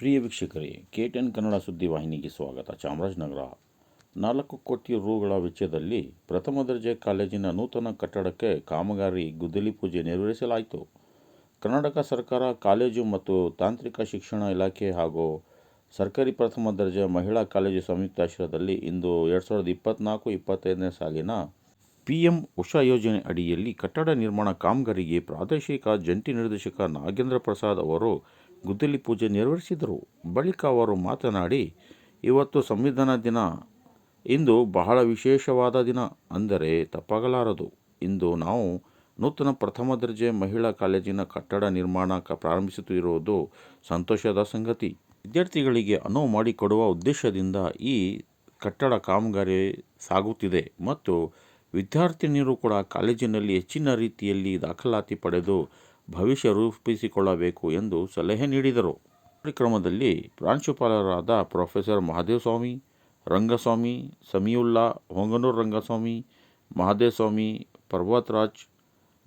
ಪ್ರಿಯ ವೀಕ್ಷಕರೇ, K ten Kannada ಸುದ್ದಿವಾಹಿನಿಗೆ ಸ್ವಾಗತ. ಚಾಮರಾಜನಗರ. ನಾಲ್ಕು ಕೋಟಿ ರೂಗಳ ವೆಚ್ಚದಲ್ಲಿ ಪ್ರಥಮ ದರ್ಜೆ ಕಾಲೇಜಿನ ನೂತನ ಕಟ್ಟಡಕ್ಕೆ ಕಾಮಗಾರಿ ಗುದ್ದಲಿ ಪೂಜೆ ನೆರವೇರಿಸಲಾಯಿತು. ಕರ್ನಾಟಕ ಸರ್ಕಾರ ಕಾಲೇಜು ಮತ್ತು ತಾಂತ್ರಿಕ ಶಿಕ್ಷಣ ಇಲಾಖೆ ಹಾಗೂ ಸರ್ಕಾರಿ ಪ್ರಥಮ ದರ್ಜೆ ಮಹಿಳಾ ಕಾಲೇಜು ಸಂಯುಕ್ತಾಶ್ರಯದಲ್ಲಿ ಇಂದು ಎರಡು ಸಾವಿರದ ಇಪ್ಪತ್ತ್ನಾಲ್ಕು ಇಪ್ಪತ್ತೈದನೇ ಸಾಲಿನ ಪಿ ಎಂ ಉಷಾ ಯೋಜನೆ ಅಡಿಯಲ್ಲಿ ಕಟ್ಟಡ ನಿರ್ಮಾಣ ಕಾಮಗಾರಿಗೆ ಪ್ರಾದೇಶಿಕ ಜಂಟಿ ನಿರ್ದೇಶಕ ನಾಗೇಂದ್ರ ಪ್ರಸಾದ್ ಅವರು ಗುದ್ದಲಿ ಪೂಜೆ ನೆರವೇರಿಸಿದರು. ಬಳಿಕ ಅವರು ಮಾತನಾಡಿ, ಇವತ್ತು ಸಂವಿಧಾನ ದಿನ. ಇಂದು ಬಹಳ ವಿಶೇಷವಾದ ದಿನ. ಅಂದರೆ ತಪ್ಪಾಗಲಾರದು. ಇಂದು ನಾವು ನೂತನ ಪ್ರಥಮ ದರ್ಜೆ ಮಹಿಳಾ ಕಾಲೇಜಿನ ಕಟ್ಟಡ ನಿರ್ಮಾಣ ಪ್ರಾರಂಭಿಸುತ್ತಿರುವುದು ಸಂತೋಷದ ಸಂಗತಿ. ವಿದ್ಯಾರ್ಥಿಗಳಿಗೆ ಅನುವು ಮಾಡಿಕೊಡುವ ಉದ್ದೇಶದಿಂದ ಈ ಕಟ್ಟಡ ಕಾಮಗಾರಿ ಸಾಗುತ್ತಿದೆ ಮತ್ತು ವಿದ್ಯಾರ್ಥಿನಿಯರು ಕೂಡ ಕಾಲೇಜಿನಲ್ಲಿ ಹೆಚ್ಚಿನ ರೀತಿಯಲ್ಲಿ ದಾಖಲಾತಿ ಪಡೆದು ಭವಿಷ್ಯ ರೂಪಿಸಿಕೊಳ್ಳಬೇಕು ಎಂದು ಸಲಹೆ ನೀಡಿದರು. ಕಾರ್ಯಕ್ರಮದಲ್ಲಿ ಪ್ರಾಂಶುಪಾಲರಾದ ಪ್ರೊಫೆಸರ್ ಮಹಾದೇವಸ್ವಾಮಿ, ರಂಗಸ್ವಾಮಿ, ಸಮೀವುಲ್ಲಾ, ಹೊಂಗನೂರು ರಂಗಸ್ವಾಮಿ, ಮಹಾದೇವಸ್ವಾಮಿ, ಪರ್ವತರಾಜ್,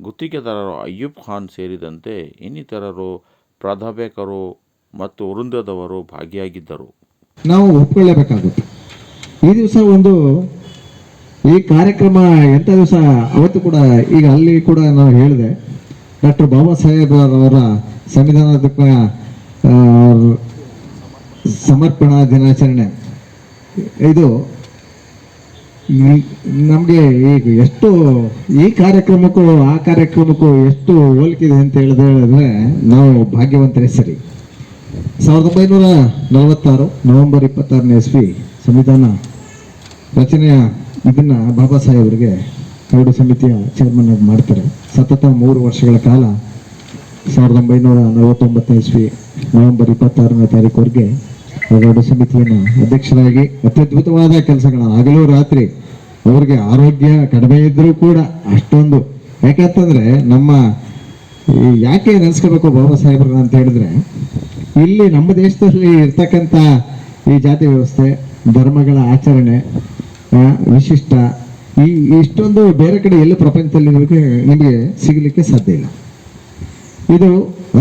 ಗುತ್ತಿಗೆದಾರರು ಅಯ್ಯೂಬ್ ಖಾನ್ ಸೇರಿದಂತೆ ಇನ್ನಿತರರು ಪ್ರಾಧ್ಯಾಪಕರು ಮತ್ತು ವೃಂದದವರು ಭಾಗಿಯಾಗಿದ್ದರು. ನಾವು ಒಪ್ಕೊಳ್ಳೇಬೇಕಾಗುತ್ತೆ. ಈ ದಿವಸ ಒಂದು ಈ ಕಾರ್ಯಕ್ರಮ ಎಂಥ ದಿವಸ ಅವತ್ತು ಕೂಡ ಈಗ ಅಲ್ಲಿ ಕೂಡ ನಾವು ಹೇಳಿದೆ. ಡಾಕ್ಟರ್ ಬಾಬಾ ಸಾಹೇಬ್ ಅವರ ಸಂವಿಧಾನದ ಸಮರ್ಪಣಾ ದಿನಾಚರಣೆ. ಇದು ನಮಗೆ ಈಗ ಎಷ್ಟು ಈ ಕಾರ್ಯಕ್ರಮಕ್ಕೂ ಆ ಕಾರ್ಯಕ್ರಮಕ್ಕೂ ಎಷ್ಟು ಹೋಲಿಕೆ ಅಂತ ಹೇಳಿದ್ರೆ ಹೇಳಿದ್ರೆ ನಾವು ಭಾಗ್ಯವಂತರೇ ಸರಿ. ಸಾವಿರದ ಒಂಬೈನೂರ ನಲವತ್ತಾರು ನವೆಂಬರ್ ಇಪ್ಪತ್ತಾರನೇ ಇಸ್ವಿ ಸಂವಿಧಾನ ರಚನೆಯ ಇದನ್ನು ಬಾಬಾ ಸಾಹೇಬರಿಗೆ ಎರಡು ಸಮಿತಿಯ ಚೇರ್ಮನ್ ಆಗಿ ಮಾಡ್ತಾರೆ. ಸತತ ಮೂರು ವರ್ಷಗಳ ಕಾಲ ಸಾವಿರದ ಒಂಬೈನೂರ ನಲವತ್ತೊಂಬತ್ತನೇ ಇಸ್ವಿ ನವೆಂಬರ್ ಇಪ್ಪತ್ತಾರನೇ ತಾರೀಕುವರೆಗೆ ಎರಡು ಸಮಿತಿಯನ್ನು ಅಧ್ಯಕ್ಷರಾಗಿ ಅತ್ಯದ್ಭುತವಾದ ಕೆಲಸಗಳನ್ನ ಹಗಲು ರಾತ್ರಿ ಅವರಿಗೆ ಆರೋಗ್ಯ ಕಡಿಮೆ ಇದ್ದರೂ ಕೂಡ ಅಷ್ಟೊಂದು. ಯಾಕೆಂತಂದ್ರೆ ನಮ್ಮ ಈ ಯಾಕೆ ನೆನೆಸ್ಕೋಬೇಕು ಬಾಬಾ ಸಾಹೇಬ್ರನ್ನ ಅಂತ ಹೇಳಿದ್ರೆ, ಇಲ್ಲಿ ನಮ್ಮ ದೇಶದಲ್ಲಿ ಇರ್ತಕ್ಕಂಥ ಈ ಜಾತಿ ವ್ಯವಸ್ಥೆ, ಧರ್ಮಗಳ ಆಚರಣೆ ವಿಶಿಷ್ಟ ಈ ಇಷ್ಟೊಂದು ಬೇರೆ ಕಡೆ ಎಲ್ಲ ಪ್ರಪಂಚದಲ್ಲಿ ನಿಮಗೆ ನಿಮಗೆ ಸಿಗಲಿಕ್ಕೆ ಸಾಧ್ಯ ಇಲ್ಲ. ಇದು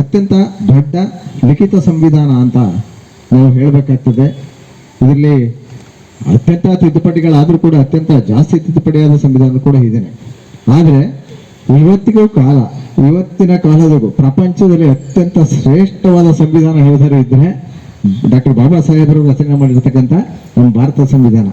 ಅತ್ಯಂತ ದೊಡ್ಡ ಲಿಖಿತ ಸಂವಿಧಾನ ಅಂತ ನಾವು ಹೇಳಬೇಕಾಗ್ತದೆ. ಇದರಲ್ಲಿ ಅತ್ಯಂತ ತಿದ್ದುಪಡಿಗಳಾದರೂ ಕೂಡ ಅತ್ಯಂತ ಜಾಸ್ತಿ ತಿದ್ದುಪಡಿಯಾದ ಸಂವಿಧಾನ ಕೂಡ ಇದೆ ಆದರೆ ಇವತ್ತಿಗೂ ಕಾಲ, ಇವತ್ತಿನ ಕಾಲದಗೂ ಪ್ರಪಂಚದಲ್ಲಿ ಅತ್ಯಂತ ಶ್ರೇಷ್ಠವಾದ ಸಂವಿಧಾನ ಹೇಳಿದರೆ ಇದ್ರೆ ಡಾಕ್ಟರ್ ಬಾಬಾ ಸಾಹೇಬರು ರಚನೆ ಮಾಡಿರ್ತಕ್ಕಂಥ ನಮ್ಮ ಭಾರತ ಸಂವಿಧಾನ.